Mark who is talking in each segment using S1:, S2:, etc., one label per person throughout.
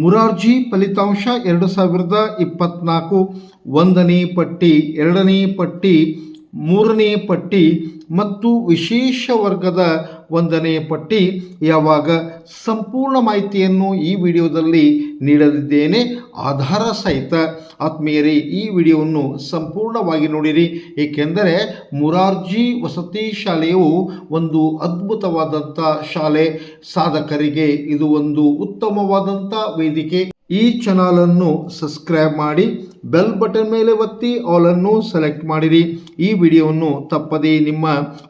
S1: ಮುರಾರ್ಜಿ ಫಲಿತಾಂಶ ಎರಡು ಸಾವಿರದ ಇಪ್ಪತ್ನಾಲ್ಕು. ಒಂದನೇ ಪಟ್ಟಿ, ಎರಡನೇ ಪಟ್ಟಿ, ಮೂರನೇ ಪಟ್ಟಿ ಮತ್ತು ವಿಶೇಷ ವರ್ಗದ ಒಂದನೇ ಪಟ್ಟಿ ಯಾವಾಗ? ಸಂಪೂರ್ಣ ಮಾಹಿತಿಯನ್ನು ಈ ವಿಡಿಯೋದಲ್ಲಿ ನೀಡಲಿದ್ದೇನೆ. ಆಧಾರ ಸಹಿತ ಆತ್ಮೀಯರೇ, ಈ ವಿಡಿಯೋವನ್ನು ಸಂಪೂರ್ಣವಾಗಿ ನೋಡಿರಿ. ಏಕೆಂದರೆ ಮುರಾರ್ಜಿ ವಸತಿ ಶಾಲೆಯು ಒಂದು ಅದ್ಭುತವಾದಂಥ ಶಾಲೆ. ಸಾಧಕರಿಗೆ ಇದು ಒಂದು ಉತ್ತಮವಾದಂಥ ವೇದಿಕೆ. ಈ ಚಾನಲನ್ನು ಸಬ್ಸ್ಕ್ರೈಬ್ ಮಾಡಿ, ಬೆಲ್ ಬಟನ್ ಮೇಲೆ ಒತ್ತಿ ಆಲನ್ನು ಸೆಲೆಕ್ಟ್ ಮಾಡಿರಿ. ಈ ವಿಡಿಯೋವನ್ನು ತಪ್ಪದೇ ನಿಮ್ಮ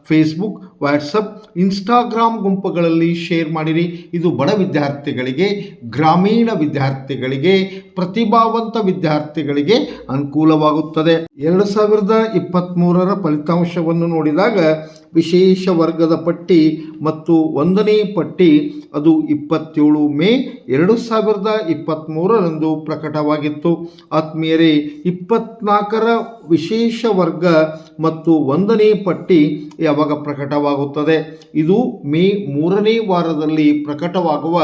S1: ಫೇಸ್ಬುಕ್ ವಾಟ್ಸಪ್ ಇನ್ಸ್ಟಾಗ್ರಾಮ್ ಗುಂಪುಗಳಲ್ಲಿ ಶೇರ್ ಮಾಡಿರಿ. ಇದು ಬಡ ವಿದ್ಯಾರ್ಥಿಗಳಿಗೆ ಗ್ರಾಮೀಣ ವಿದ್ಯಾರ್ಥಿಗಳಿಗೆ ಪ್ರತಿಭಾವಂತ ವಿದ್ಯಾರ್ಥಿಗಳಿಗೆ ಅನುಕೂಲವಾಗುತ್ತದೆ. ಎರಡು ಸಾವಿರದ ಇಪ್ಪತ್ತ್ಮೂರರ ಫಲಿತಾಂಶವನ್ನು ನೋಡಿದಾಗ ವಿಶೇಷ ವರ್ಗದ ಪಟ್ಟಿ ಮತ್ತು ಒಂದನೇ ಪಟ್ಟಿ ಅದು ಇಪ್ಪತ್ತೇಳು ಮೇ ಎರಡು ಸಾವಿರದ ಇಪ್ಪತ್ತ್ಮೂರರಂದು ಪ್ರಕಟವಾಗಿತ್ತು. ಆತ್ಮೀಯರೇ, ಇಪ್ಪತ್ನಾಲ್ಕರ ವಿಶೇಷ ವರ್ಗ ಮತ್ತು ಒಂದನೇ ಪಟ್ಟಿ ಯಾವಾಗ ಪ್ರಕಟವಾಗುತ್ತದೆ? ಇದು ಮೇ ಮೂರನೇ ವಾರದಲ್ಲಿ ಪ್ರಕಟವಾಗುವ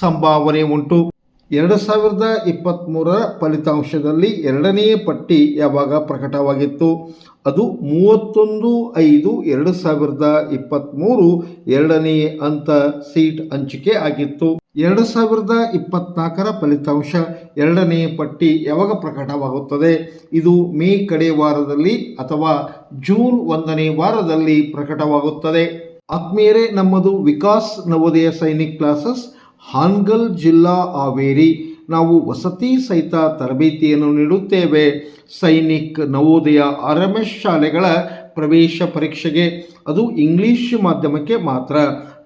S1: ಸಂಭಾವನೆ ಉಂಟು. ಎರಡು ಸಾವಿರದ ಇಪ್ಪತ್ತ್ಮೂರರ ಫಲಿತಾಂಶದಲ್ಲಿ ಎರಡನೇ ಪಟ್ಟಿ ಯಾವಾಗ ಪ್ರಕಟವಾಗಿತ್ತು? ಅದು ಮೂವತ್ತೊಂದು ಐದು ಎರಡು ಸಾವಿರದ ಇಪ್ಪತ್ತ್ಮೂರು ಎರಡನೇ ಹಂತ ಸೀಟ್ ಹಂಚಿಕೆ ಆಗಿತ್ತು. ಎರಡು ಸಾವಿರದ ಇಪ್ಪತ್ನಾಲ್ಕರ ಫಲಿತಾಂಶ ಎರಡನೇ ಪಟ್ಟಿ ಯಾವಾಗ ಪ್ರಕಟವಾಗುತ್ತದೆ? ಇದು ಮೇ ಕಡೆ ವಾರದಲ್ಲಿ ಅಥವಾ ಜೂನ್ ಒಂದನೇ ವಾರದಲ್ಲಿ ಪ್ರಕಟವಾಗುತ್ತದೆ. ಆತ್ಮೀಯರೇ, ನಮ್ಮದು ವಿಕಾಸ್ ನವೋದಯ ಸೈನಿಕ್ ಕ್ಲಾಸಸ್ ಹಾನ್ಗಲ್ ಜಿಲ್ಲಾ ಹಾವೇರಿ. ನಾವು ವಸತಿ ಸಹಿತ ತರಬೇತಿಯನ್ನು ನೀಡುತ್ತೇವೆ. ಸೈನಿಕ್ ನವೋದಯ ಆರ್ ಶಾಲೆಗಳ ಪ್ರವೇಶ ಪರೀಕ್ಷೆಗೆ ಅದು ಇಂಗ್ಲಿಷ್ ಮಾಧ್ಯಮಕ್ಕೆ ಮಾತ್ರ.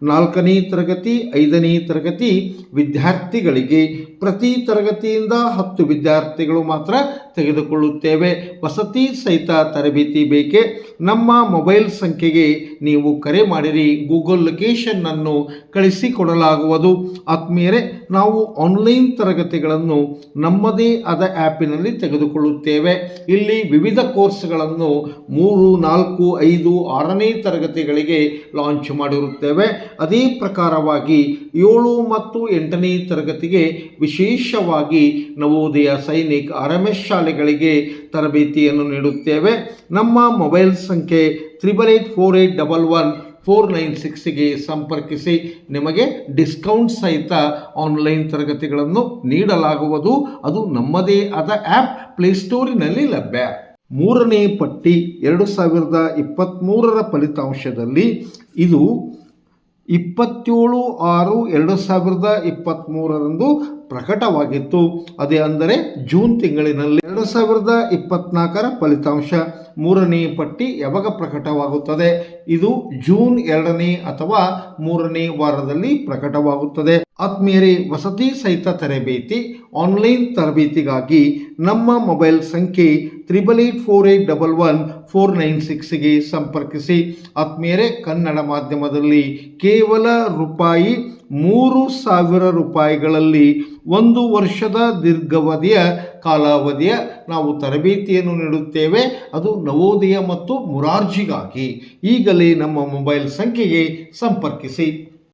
S1: ನಾಲ್ಕನೇ ತರಗತಿ, ಐದನೇ ತರಗತಿ ವಿದ್ಯಾರ್ಥಿಗಳಿಗೆ ಪ್ರತಿ ತರಗತಿಯಿಂದ ಹತ್ತು ವಿದ್ಯಾರ್ಥಿಗಳು ಮಾತ್ರ ತೆಗೆದುಕೊಳ್ಳುತ್ತೇವೆ. ವಸತಿ ಸಹಿತ ತರಬೇತಿ ಬೇಕೆ? ನಮ್ಮ ಮೊಬೈಲ್ ಸಂಖ್ಯೆಗೆ ನೀವು ಕರೆ ಮಾಡಿರಿ. ಗೂಗಲ್ ಲೊಕೇಶನ್ನನ್ನು ಕಳಿಸಿಕೊಡಲಾಗುವುದು. ಆತ್ಮೀಯರೇ, ನಾವು ಆನ್ಲೈನ್ ತರಗತಿಗಳನ್ನು ನಮ್ಮದೇ ಆದ ಆ್ಯಪಿನಲ್ಲಿ ತೆಗೆದುಕೊಳ್ಳುತ್ತೇವೆ. ಇಲ್ಲಿ ವಿವಿಧ ಕೋರ್ಸ್ಗಳನ್ನು ಮೂರು, ನಾಲ್ಕು, ಐದು, ಆರನೇ ತರಗತಿಗಳಿಗೆ ಲಾಂಚ್ ಮಾಡಿರುತ್ತೇವೆ. ಅದೇ ಪ್ರಕಾರವಾಗಿ ಏಳು ಮತ್ತು ಎಂಟನೇ ತರಗತಿಗೆ ವಿಶೇಷವಾಗಿ ನವೋದಯ ಸೈನಿಕ್ ಆರ್ ಶಾಲೆಗಳಿಗೆ ತರಬೇತಿಯನ್ನು ನೀಡುತ್ತೇವೆ. ನಮ್ಮ ಮೊಬೈಲ್ ಸಂಖ್ಯೆ triple eight four eight double one four nine ಸಿಕ್ಸ್ಗೆ ಸಂಪರ್ಕಿಸಿ. ನಿಮಗೆ ಡಿಸ್ಕೌಂಟ್ ಸಹಿತ ಆನ್ಲೈನ್ ತರಗತಿಗಳನ್ನು ನೀಡಲಾಗುವುದು. ಅದು ನಮ್ಮದೇ ಆದ ಆ್ಯಪ್ ಪ್ಲೇಸ್ಟೋರಿನಲ್ಲಿ ಲಭ್ಯ. ಮೂರನೇ ಪಟ್ಟಿ ಎರಡು ಸಾವಿರದ ಇಪ್ಪತ್ತ್ಮೂರರ ಫಲಿತಾಂಶದಲ್ಲಿ ಇದು ಇಪ್ಪತ್ತೇಳು ಆರು ಎರಡು ಸಾವಿರದ ಇಪ್ಪತ್ತ್ಮೂರರಂದು ಪ್ರಕಟವಾಗಿತ್ತು. ಅದೇ ಅಂದರೆ ಜೂನ್ ತಿಂಗಳಿನಲ್ಲಿ ಎರಡು ಸಾವಿರದ ಇಪ್ಪತ್ನಾಲ್ಕರ ಫಲಿತಾಂಶ. ಮೂರನೇ ಪಟ್ಟಿ ಯಾವಾಗ ಪ್ರಕಟವಾಗುತ್ತದೆ? ಇದು ಜೂನ್ ಎರಡನೇ ಅಥವಾ ಮೂರನೇ ವಾರದಲ್ಲಿ ಪ್ರಕಟವಾಗುತ್ತದೆ. ಆತ್ಮೀಯರೇ, ವಸತಿ ಸಹಿತ ತರಬೇತಿ, ಆನ್ಲೈನ್ ತರಬೇತಿಗಾಗಿ ನಮ್ಮ ಮೊಬೈಲ್ ಸಂಖ್ಯೆ triple eight four eight double one four nine ಸಿಕ್ಸ್ಗೆ ಸಂಪರ್ಕಿಸಿ. ಆತ್ಮೀಯರೇ, ಕನ್ನಡ ಮಾಧ್ಯಮದಲ್ಲಿ ಕೇವಲ ರೂಪಾಯಿ ಮೂರು ಸಾವಿರ ರೂಪಾಯಿಗಳಲ್ಲಿ ಒಂದು ವರ್ಷದ ದೀರ್ಘಾವಧಿಯ ಕಾಲಾವಧಿಯ ನಾವು ತರಬೇತಿಯನ್ನು ನೀಡುತ್ತೇವೆ. ಅದು ನವೋದಯ ಮತ್ತು ಮುರಾರ್ಜಿಗಾಗಿ. ಈಗಲೇ ನಮ್ಮ ಮೊಬೈಲ್ ಸಂಖ್ಯೆಗೆ ಸಂಪರ್ಕಿಸಿ.